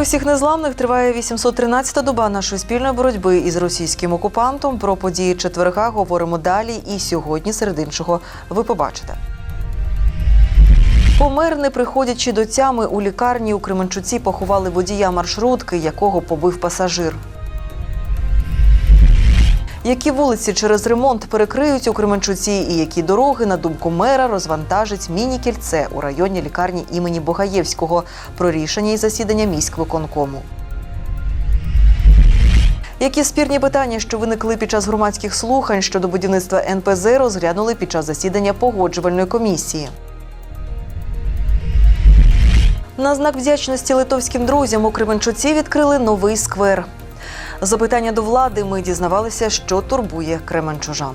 Усіх незламних. Триває 813-та доба нашої спільної боротьби із російським окупантом. Про події четверга говоримо далі. І сьогодні, серед іншого, ви побачите. Помер, не приходячи до тями, у лікарні у Кременчуці поховали водія маршрутки, якого побив пасажир. Які вулиці через ремонт перекриють у Кременчуці і які дороги, на думку мера, розвантажить міні-кільце у районній лікарні імені Богаєвського про рішення і засідання міськвиконкому. Які спірні питання, що виникли під час громадських слухань щодо будівництва НПЗ, розглянули під час засідання погоджувальної комісії. На знак вдячності литовським друзям у Кременчуці відкрили новий сквер. Запитання до влади ми дізнавалися, що турбує кременчужан.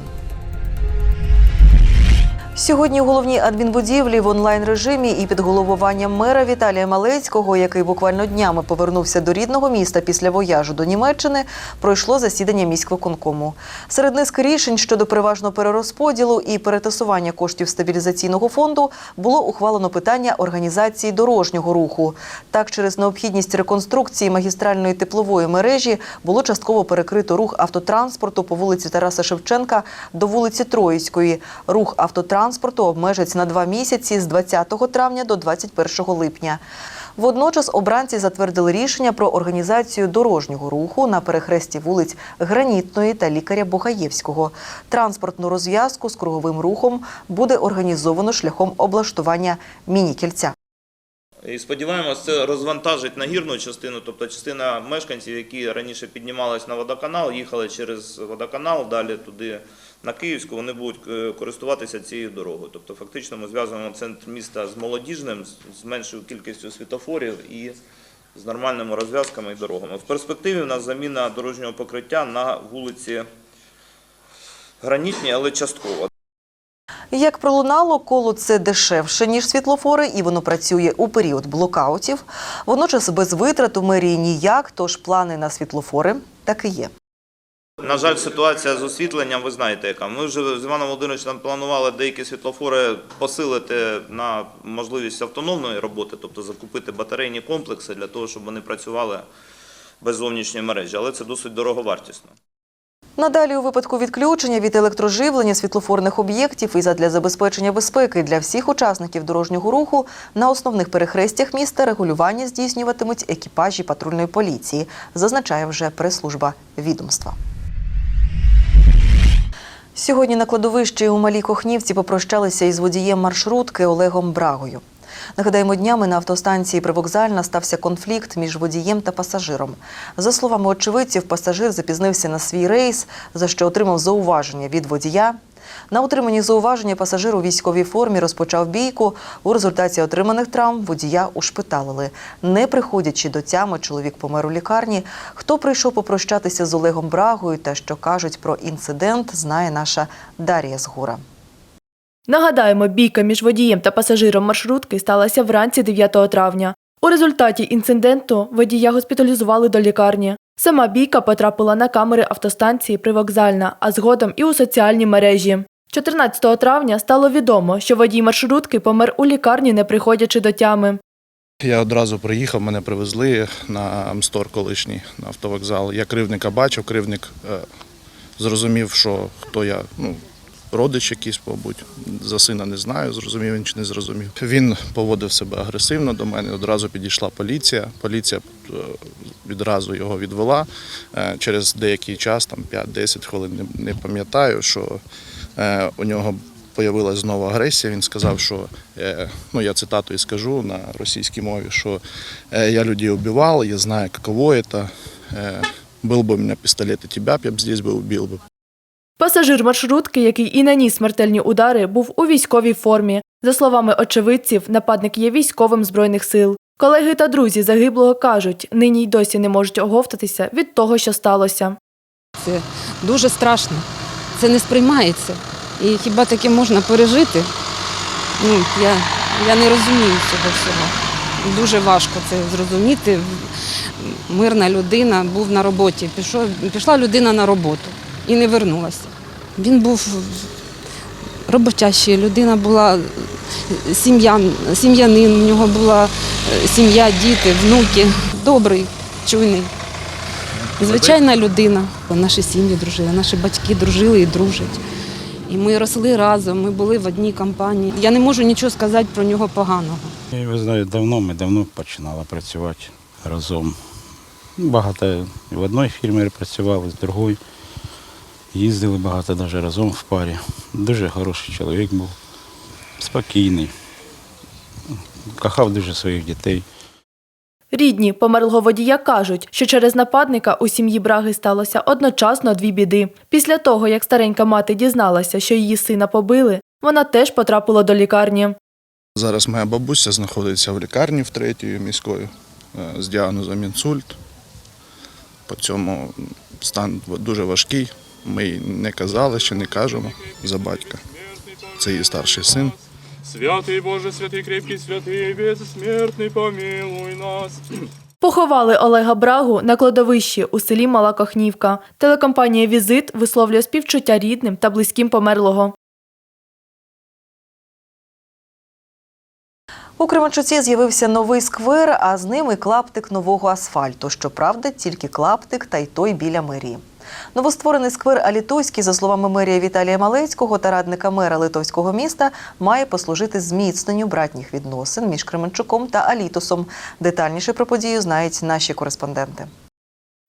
Сьогодні у головній адмінбудівлі в онлайн режимі і під головуванням мера Віталія Малецького, який буквально днями повернувся до рідного міста після вояжу до Німеччини, пройшло засідання міськвиконкому. Серед низки рішень щодо переважного перерозподілу і перетасування коштів стабілізаційного фонду було ухвалено питання організації дорожнього руху. Так, через необхідність реконструкції магістральної теплової мережі було частково перекрито рух автотранспорту по вулиці Тараса Шевченка до вулиці Троїцької. Рух автотранспорту обмежать на два місяці з 20 травня до 21 липня. Водночас обранці затвердили рішення про організацію дорожнього руху на перехресті вулиць Гранітної та лікаря Богаєвського. Транспортну розв'язку з круговим рухом буде організовано шляхом облаштування міні-кільця. І сподіваємось, це розвантажить нагірну частину, тобто частина мешканців, які раніше піднімались на водоканал, їхали через водоканал, далі туди на Київську, вони будуть е, користуватися цією дорогою. Тобто, фактично, ми зв'язуємо центр міста з молодіжним, з- меншою кількістю світофорів і з нормальними розв'язками і дорогами. В перспективі у нас заміна дорожнього покриття на вулиці Гранітній, але частково. Як пролунало, коло це дешевше ніж світлофори, і воно працює у період блокаутів. Водночас без витрат у мерії ніяк, тож плани на світлофори так і є. На жаль, ситуація з освітленням, ви знаєте, яка. Ми вже з Іваном Володимировичем планували деякі світлофори посилити на можливість автономної роботи, тобто закупити батарейні комплекси для того, щоб вони працювали без зовнішньої мережі, але це досить дороговартісно. Надалі у випадку відключення від електроживлення світлофорних об'єктів і задля забезпечення безпеки для всіх учасників дорожнього руху на основних перехрестях міста регулювання здійснюватимуть екіпажі патрульної поліції, зазначає вже прес-служба відомства. Сьогодні на кладовищі у Малій Кохнівці попрощалися із водієм маршрутки Олегом Брагою. Нагадаємо, днями на автостанції Привокзальна стався конфлікт між водієм та пасажиром. За словами очевидців, пасажир запізнився на свій рейс, за що отримав зауваження від водія. На отримані зауваження пасажир у військовій формі розпочав бійку. У результаті отриманих травм водія ушпиталили. Не приходячи до тями, чоловік помер у лікарні. Хто прийшов попрощатися з Олегом Брагою та що кажуть про інцидент, знає наша Дар'я Згура. Нагадаємо, бійка між водієм та пасажиром маршрутки сталася вранці 9 травня. У результаті інциденту водія госпіталізували до лікарні. Сама бійка потрапила на камери автостанції Привокзальна, а згодом і у соціальні мережі. 14 травня стало відомо, що водій маршрутки помер у лікарні, не приходячи до тями. Я одразу приїхав, мене привезли на Амстор колишній на автовокзал. Я кривника бачив, кривник е, зрозумів, що хто я, ну, родич якийсь, мабуть, за сина не знаю, зрозумів він чи не зрозумів. Він поводив себе агресивно до мене. Одразу підійшла поліція. Поліція е, відразу його відвела. Е, Через деякий час, там 5-10 хвилин, не, не пам'ятаю, що е, у нього Появилась знову агресія. Він сказав, що е, ну я цитату і скажу на російській мові, що е, я людей убивав, я знаю, каково это. Е, Был бы у меня пистолет и тебя, б я б здесь бы убил бы. Пасажир маршрутки, який і наніс смертельні удари, був у військовій формі. За словами очевидців, нападник є військовим збройних сил. Колеги та друзі загиблого кажуть, нині й досі не можуть оговтатися від того, що сталося. Це дуже страшно. Це не сприймається. І хіба таке можна пережити? Ну, я, я не розумію цього всього. Дуже важко це зрозуміти. Мирна людина був на роботі. Пішов, пішла людина на роботу і не вернулася. Він був роботящий, людина була сім'я, сім'янин, у нього була е, сім'я, діти, внуки. добрий, чуйний. Звичайна людина. Наші сім'ї дружили, наші батьки дружили і дружать. І ми росли разом, ми були в одній компанії. Я не можу нічого сказати про нього поганого. Я ви знаєте, давно ми давно починали працювати разом. Багато в одній фірмі працювали, з другої. Їздили багато навіть разом в парі. Дуже хороший чоловік був, спокійний. Кохав дуже своїх дітей. Рідні померлого водія кажуть, що через нападника у сім'ї Браги сталося одночасно дві біди. Після того, як старенька мати дізналася, що її сина побили, вона теж потрапила до лікарні. Зараз моя бабуся знаходиться в лікарні в третій міської е, з діагнозом інсульт. По цьому стан дуже важкий. Ми не казали, ще не кажемо за батька. Це її старший син. Святий Боже, святий крепкий, святий безсмертний, помилуй нас. Поховали Олега Брагу на кладовищі у селі Мала Кохнівка. Телекомпанія Візит висловлює співчуття рідним та близьким померлого. У Кременчуці з'явився новий сквер, а з ним і клаптик нового асфальту. Щоправда, тільки клаптик та й той біля мерії. Новостворений сквер Алітойський, за словами мерія Віталія Малецького та радника мера Литовського міста, має послужити зміцненню братніх відносин між Кременчуком та Алітосом. Детальніше про подію знають наші кореспонденти.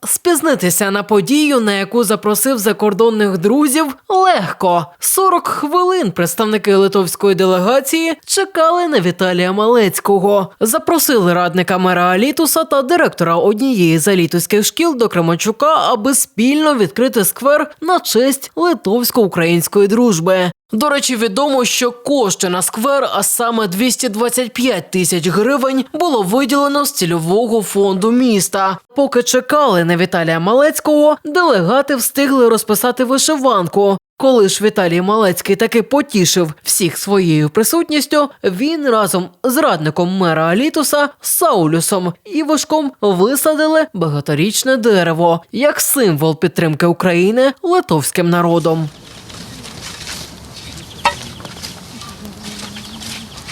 Спізнитися на подію, на яку запросив закордонних друзів, легко. 40 хвилин представники литовської делегації чекали на Віталія Малецького. Запросили радника мера Алітуса та директора однієї з алітовських шкіл до Кременчука, аби спільно відкрити сквер на честь литовсько-української дружби. До речі, відомо, що кошти на сквер, а саме 225 тисяч гривень, було виділено з цільового фонду міста. Поки чекали на Віталія Малецького, делегати встигли розписати вишиванку. Коли ж Віталій Малецький таки потішив всіх своєю присутністю, він разом з радником мера Алітуса Саулюсом і Вишком висадили багаторічне дерево як символ підтримки України литовським народом.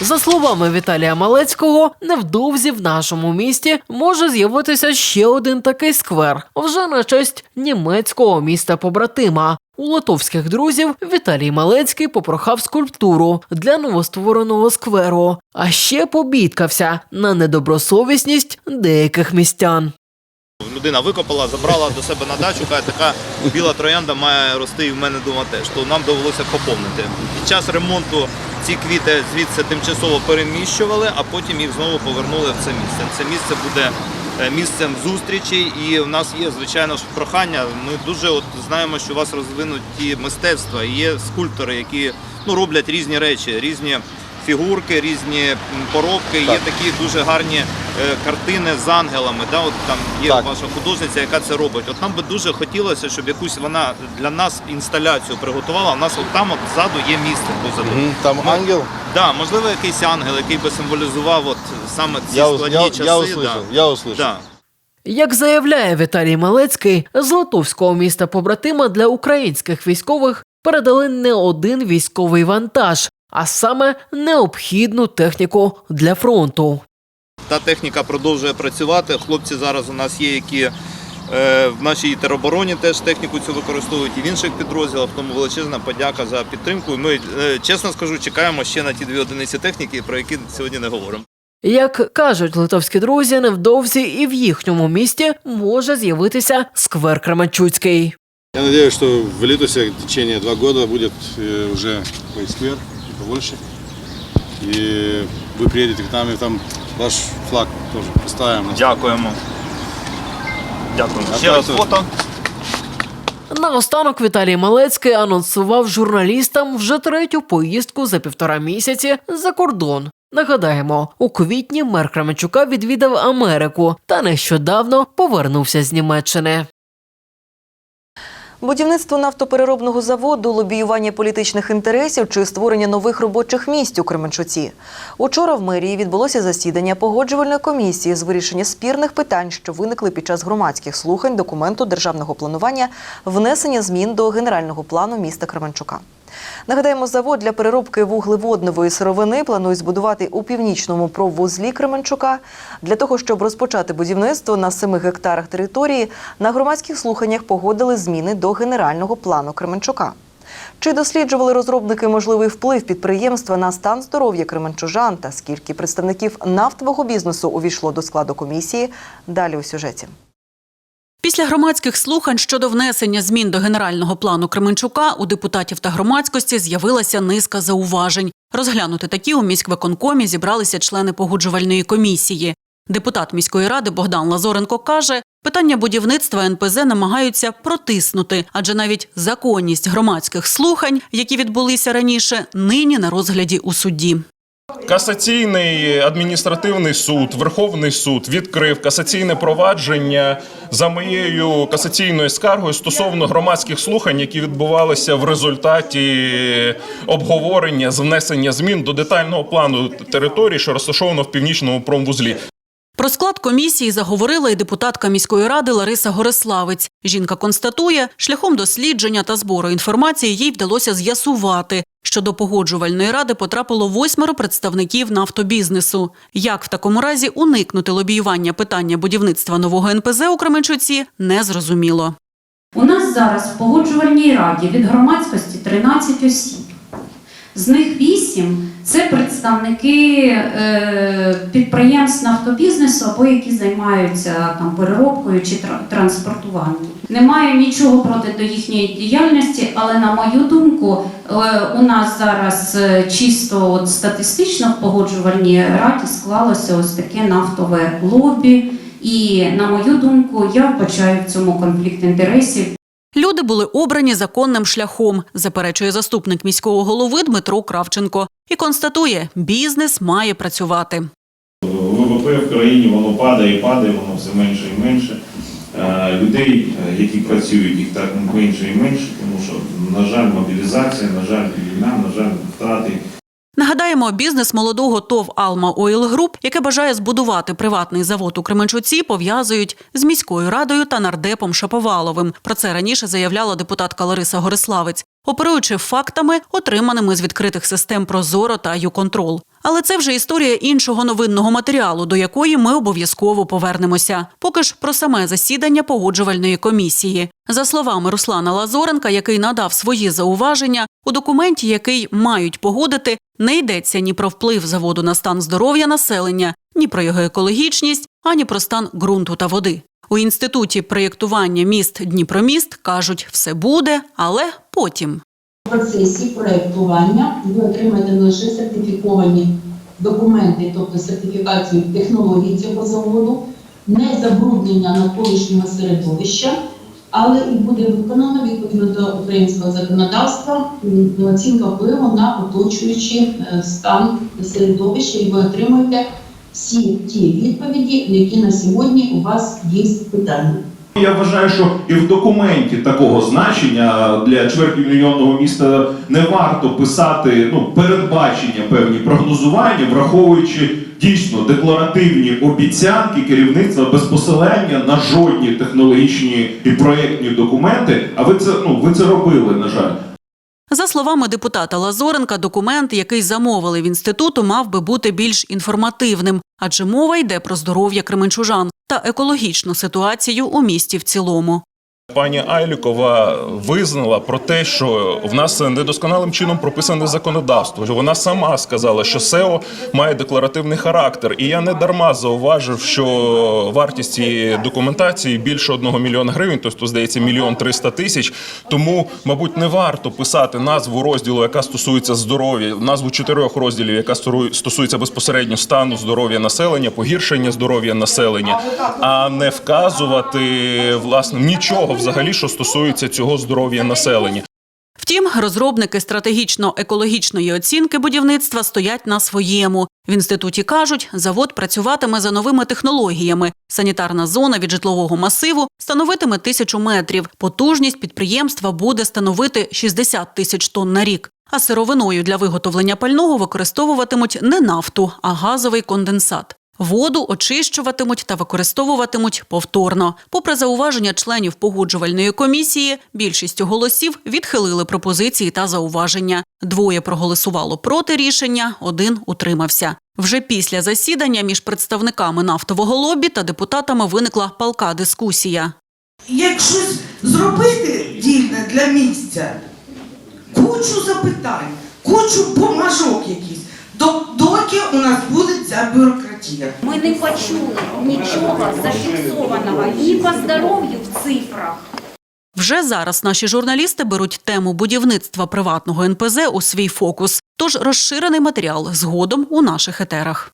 За словами Віталія Малецького, невдовзі в нашому місті може з'явитися ще один такий сквер вже на честь німецького міста побратима. У литовських друзів Віталій Малецький попрохав скульптуру для новоствореного скверу, а ще побідкався на недобросовісність деяких містян. Людина викопала, забрала до себе на дачу, каже, така біла троянда має рости і в мене вдома теж. То нам довелося поповнити. Під час ремонту ці квіти звідси тимчасово переміщували, а потім їх знову повернули в це місце. Це місце буде е, місцем зустрічей, і в нас є звичайно ж прохання. Ми дуже от знаємо, що у вас розвинуті мистецтва. Є скульптори, які ну роблять різні речі, різні. Фігурки, різні поробки, є такі дуже гарні картини з ангелами. Да, от там є ваша художниця, яка це робить. От нам би дуже хотілося, щоб якусь вона для нас інсталяцію приготувала. У нас от там от ззаду є місце позаду. Там Ми- ангел? Да, можливо, якийсь ангел, який би символізував от саме ці Я, складні я, часи. я услышал, да. я услышал. Да. Як заявляє Віталій Малецький, з литовського міста побратима для українських військових передали не один військовий вантаж, а саме необхідну техніку для фронту. Та техніка продовжує працювати. Хлопці зараз у нас є, які е, в нашій теробороні теж техніку цю використовують і в інших підрозділах. Тому величезна подяка за підтримку. Ми е, чесно скажу, чекаємо ще на ті дві одиниці техніки, про які сьогодні не говоримо. Як кажуть литовські друзі, невдовзі і в їхньому місті може з'явитися сквер Кременчуцький. Я надеюсь, что в Литусе в течение два года будет э, уже сквер и побольше. И вы приедете к нам, и там ваш флаг тоже поставим. Дякуємо. Дякуємо. А Ще раз то- фото. Наостанок Віталій Малецький анонсував журналістам вже третю поїздку за півтора місяці за кордон. Нагадаємо, у квітні мер Кременчука відвідав Америку та нещодавно повернувся з Німеччини. Будівництво нафтопереробного заводу, лобіювання політичних інтересів чи створення нових робочих місць у Кременчуці. Учора в мерії відбулося засідання погоджувальної комісії з вирішення спірних питань, що виникли під час громадських слухань документу державного планування внесення змін до генерального плану міста Кременчука. Нагадаємо, завод для переробки вуглеводневої сировини планують збудувати у північному проввузлі Кременчука. Для того, щоб розпочати будівництво на 7 гектарах території, на громадських слуханнях погодили зміни до генерального плану Кременчука. Чи досліджували розробники можливий вплив підприємства на стан здоров'я кременчужан та скільки представників нафтового бізнесу увійшло до складу комісії? Далі у сюжеті. Після громадських слухань щодо внесення змін до генерального плану Кременчука у депутатів та громадськості з'явилася низка зауважень. Розглянути такі у міськвиконкомі зібралися члени погоджувальної комісії. Депутат міської ради Богдан Лазоренко каже, питання будівництва НПЗ намагаються протиснути, адже навіть законність громадських слухань, які відбулися раніше, нині на розгляді у суді. Касаційний адміністративний суд, Верховний суд відкрив касаційне провадження за моєю касаційною скаргою стосовно громадських слухань, які відбувалися в результаті обговорення з внесення змін до детального плану території, що розташовано в північному промвузлі. Про склад комісії заговорила і депутатка міської ради Лариса Гориславець. Жінка констатує, шляхом дослідження та збору інформації їй вдалося з'ясувати, що до погоджувальної ради потрапило восьмеро представників нафтобізнесу. Як в такому разі уникнути лобіювання питання будівництва нового НПЗ у Кременчуці, незрозуміло. У нас зараз в погоджувальній раді від громадськості 13 осіб. З них 8 – це представники е, підприємств нафтобізнесу або які займаються там переробкою чи тра- транспортуванням. Не маю нічого проти до їхньої діяльності, але на мою думку, е, у нас зараз е, чисто от статистично в погоджувальній раді склалося ось таке нафтове лобі. І на мою думку, я вбачаю в цьому конфлікт інтересів. Люди були обрані законним шляхом, заперечує заступник міського голови Дмитро Кравченко і констатує, бізнес має працювати. ВВП в країні воно падає і падає, воно все менше і менше. Е, Людей, е, які працюють, їх так менше і менше, тому що, на жаль, мобілізація, на жаль, війна, на жаль, втрати. Нагадаємо, бізнес молодого ТОВ Алма Ойл Груп, яке бажає збудувати приватний завод у Кременчуці, пов'язують з міською радою та нардепом Шаповаловим. Про це раніше заявляла депутатка Лариса Гориславець, оперуючи фактами, отриманими з відкритих систем Прозоро та Юконтрол. Але це вже історія іншого новинного матеріалу, до якої ми обов'язково повернемося. Поки ж про саме засідання погоджувальної комісії. За словами Руслана Лазоренка, який надав свої зауваження, у документі, який мають погодити, не йдеться ні про вплив заводу на стан здоров'я населення, ні про його екологічність, ані про стан ґрунту та води. У інституті проєктування міст Дніпроміст кажуть, все буде, але потім. Процесі проєктування ви отримаєте лише сертифіковані документи, тобто сертифікацію технологій цього заводу, не забруднення навколишнього середовища, але і буде виконано відповідно до українського законодавства оцінка впливу на оточуючий е, стан середовища, і ви отримаєте всі ті відповіді, які на сьогодні у вас є питання. Я вважаю, що і в документі такого значення для чвертьмільйонного міста не варто писати ну, передбачення, певні прогнозування, враховуючи дійсно декларативні обіцянки керівництва без посилання на жодні технологічні і проєктні документи. А ви це ну ви це робили, на жаль. За словами депутата Лазоренка, документ, який замовили в інституту, мав би бути більш інформативним, адже мова йде про здоров'я кременчужан та екологічну ситуацію у місті в цілому. Пані Айлікова визнала про те, що в нас недосконалим чином прописане законодавство. Вона сама сказала, що СЕО має декларативний характер, і я не дарма зауважив, що вартість цієї документації більше одного мільйона гривень, тобто здається мільйон триста тисяч. Тому, мабуть, не варто писати назву розділу, яка стосується здоров'я, назву чотирьох розділів, яка стосується безпосередньо стану здоров'я населення, погіршення здоров'я населення, а не вказувати власне нічого взагалі, що стосується цього здоров'я населення. Втім, розробники стратегічно-екологічної оцінки будівництва стоять на своєму. В інституті кажуть, завод працюватиме за новими технологіями. Санітарна зона від житлового масиву становитиме тисячу метрів. Потужність підприємства буде становити 60 тисяч тонн на рік. А сировиною для виготовлення пального використовуватимуть не нафту, а газовий конденсат. Воду очищуватимуть та використовуватимуть повторно. Попри зауваження членів погоджувальної комісії, більшістю голосів відхилили пропозиції та зауваження. Двоє проголосувало проти рішення, один утримався. Вже після засідання між представниками нафтового лобі та депутатами виникла палка дискусія. як щось зробити дійне для місця, кучу запитань, кучу бумажок якісь, доки у нас буде ця бюрократія. Ми не почули нічого зафіксованого ні по здоров'ю в цифрах. Вже зараз наші журналісти беруть тему будівництва приватного НПЗ у свій фокус. Тож розширений матеріал згодом у наших етерах.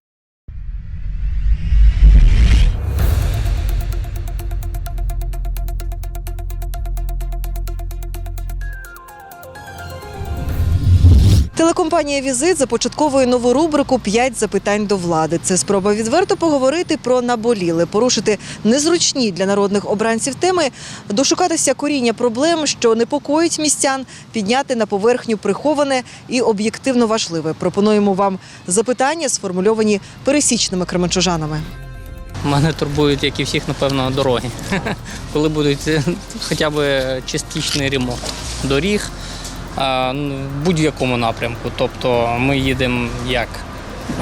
Телекомпанія Візит започатковує нову рубрику «П'ять запитань до влади. Це спроба відверто поговорити про наболіле, порушити незручні для народних обранців теми, дошукатися коріння проблем, що непокоїть містян, підняти на поверхню приховане і об'єктивно важливе. Пропонуємо вам запитання, сформульовані пересічними кременчужанами. Мене турбують, як і всіх, напевно, дороги. Коли будуть е, хоча б частичний ремонт доріг в будь-якому напрямку. Тобто ми їдемо як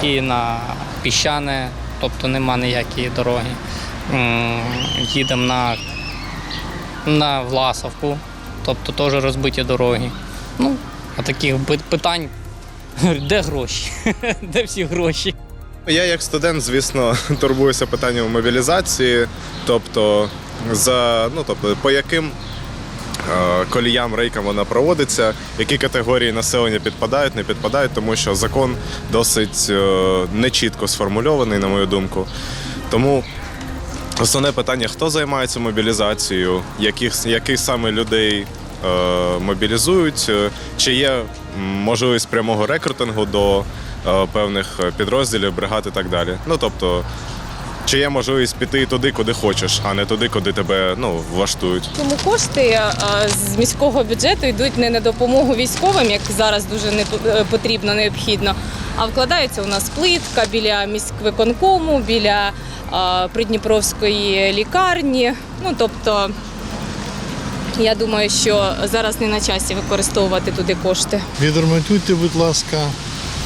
і на піщане, тобто нема ніякої дороги. Їдемо на, на Власовку, тобто теж розбиті дороги. Ну, а таких питань, де гроші? Де всі гроші? Я як студент, звісно, турбуюся питанням мобілізації, тобто за ну тобто по яким коліям рейкам вона проводиться, які категорії населення підпадають, не підпадають, тому що закон досить е, нечітко сформульований, на мою думку. Тому основне питання: хто займається мобілізацією, яких, яких саме людей е, мобілізують, е, чи є можливість прямого рекрутингу до е, певних підрозділів, бригад і так далі. Ну тобто, чи є можливість піти туди, куди хочеш, а не туди, куди тебе ну, влаштують. Тому кошти е, з міського бюджету йдуть не на допомогу військовим, як зараз дуже не по- е, потрібно, необхідно, а вкладається у нас плитка біля міськвиконкому, біля Придніпровської лікарні. Ну тобто, я думаю, що зараз не на часі використовувати туди кошти. Відремонтуйте, будь ласка,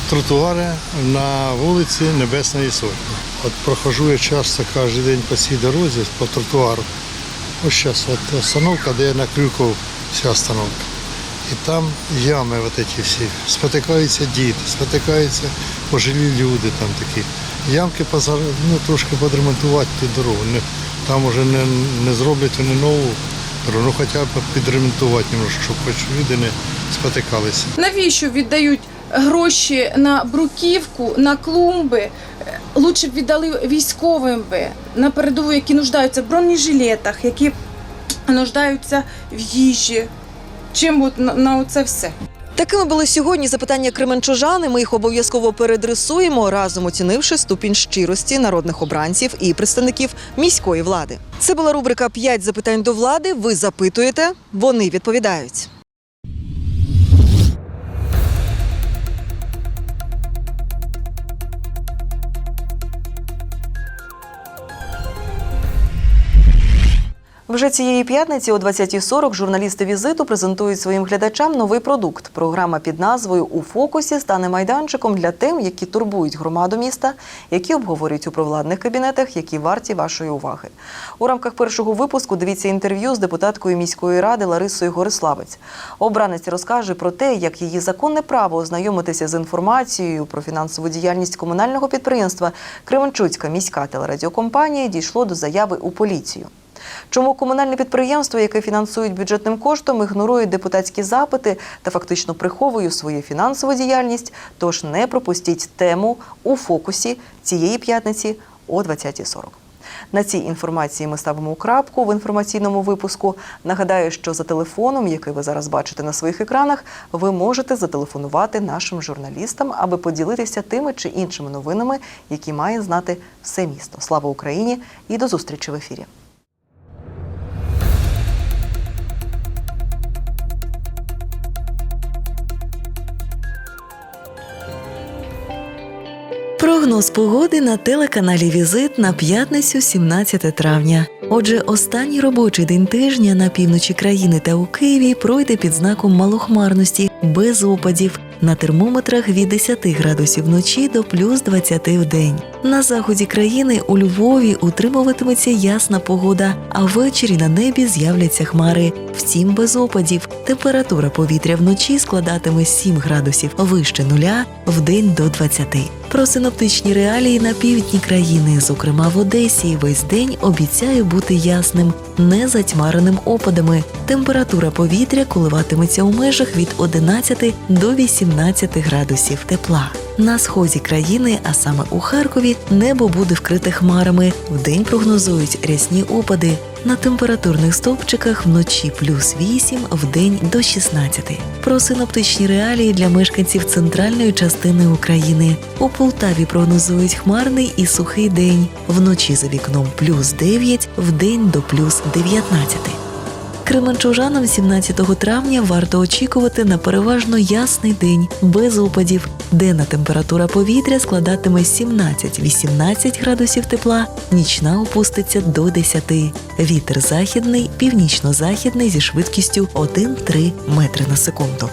тротуари на вулиці Небесної Сотні. От прохожу я часто кожен день по цій дорозі, по тротуару. Ось зараз от остановка, де я на Крюков вся остановка. І там ями от ці всі. Спотикаються діти, спотикаються пожилі люди там такі. Ямки позар... ну, трошки підремонтувати ту дорогу. Там вже не, не зроблять вони нову дорогу, ну хоча б підремонтувати, немножко, щоб хоч люди не спотикалися. Навіщо віддають гроші на бруківку, на клумби? Лучше б віддали військовим би на передову, які нуждаються в бронежилетах, які нуждаються в їжі. Чим от на, на це все? Такими були сьогодні запитання кременчужани. Ми їх обов'язково передресуємо, разом оцінивши ступінь щирості народних обранців і представників міської влади. Це була рубрика «П'ять запитань до влади. Ви запитуєте, вони відповідають. Вже цієї п'ятниці о 20.40 журналісти візиту презентують своїм глядачам новий продукт. Програма під назвою У фокусі стане майданчиком для тем, які турбують громаду міста, які обговорюють у провладних кабінетах, які варті вашої уваги. У рамках першого випуску дивіться інтерв'ю з депутаткою міської ради Ларисою Гориславець. Обранець розкаже про те, як її законне право ознайомитися з інформацією про фінансову діяльність комунального підприємства Кременчуцька міська телерадіокомпанія дійшло до заяви у поліцію. Чому комунальне підприємство, яке фінансують бюджетним коштом, ігнорує депутатські запити та фактично приховує свою фінансову діяльність? Тож не пропустіть тему у фокусі цієї п'ятниці о 20.40. На цій інформації ми ставимо крапку в інформаційному випуску. Нагадаю, що за телефоном, який ви зараз бачите на своїх екранах, ви можете зателефонувати нашим журналістам, аби поділитися тими чи іншими новинами, які має знати все місто. Слава Україні і до зустрічі в ефірі. Прогноз погоди на телеканалі Візит на п'ятницю, 17 травня. Отже, останній робочий день тижня на півночі країни та у Києві пройде під знаком малохмарності, без опадів. На термометрах від 10 градусів вночі до плюс 20 в день. На заході країни у Львові утримуватиметься ясна погода, а ввечері на небі з'являться хмари. Втім, без опадів. Температура повітря вночі складатиме 7 градусів вище нуля, вдень до 20. Про синоптичні реалії на півдні країни, зокрема в Одесі, весь день обіцяє бути ясним, не затьмареним опадами. Температура повітря коливатиметься у межах від 11 до 18 градусів тепла. На сході країни, а саме у Харкові, небо буде вкрите хмарами. Вдень прогнозують рясні опади. На температурних стовпчиках вночі плюс 8, вдень до 16. Про синоптичні реалії для мешканців центральної частини України. У Полтаві прогнозують хмарний і сухий день. Вночі за вікном плюс 9, вдень до плюс 19. Кременчужанам 17 травня варто очікувати на переважно ясний день без опадів. Денна температура повітря складатиме 17-18 градусів тепла, нічна опуститься до 10. Вітер західний, північно-західний зі швидкістю 1-3 метри на секунду.